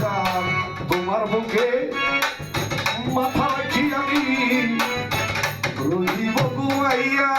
চাঁদ তোমার মুখে মাথা রাখি আমি। রহিব গুয়াইয়া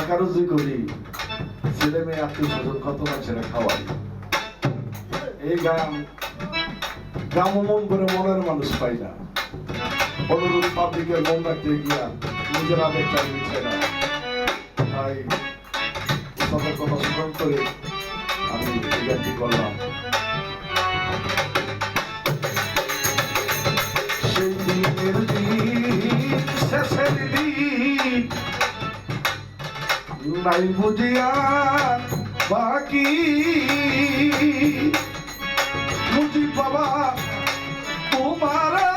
টাকা রুজি করি ছেলে মেয়ে, আত্মীয় স্বজন, কত মানুষেরা খাওয়াই। এই গান গ্রাম মন করে মনের মানুষ পাই না। অনুরোধ পাবলিকের মন রাখতে গিয়া নিজের আবেগটা মিলছে না। তাই সতর্কতা স্মরণ করে আমি এই গানটি করলাম। নাই বুঝিয়া বাকি। বুঝি বাবা তোমার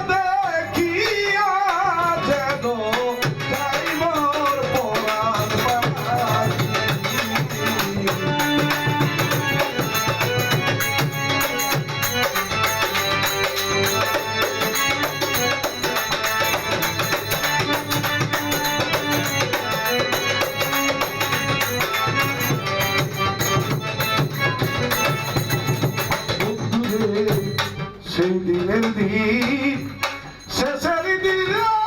সেই দিনের দিন শেষের দিন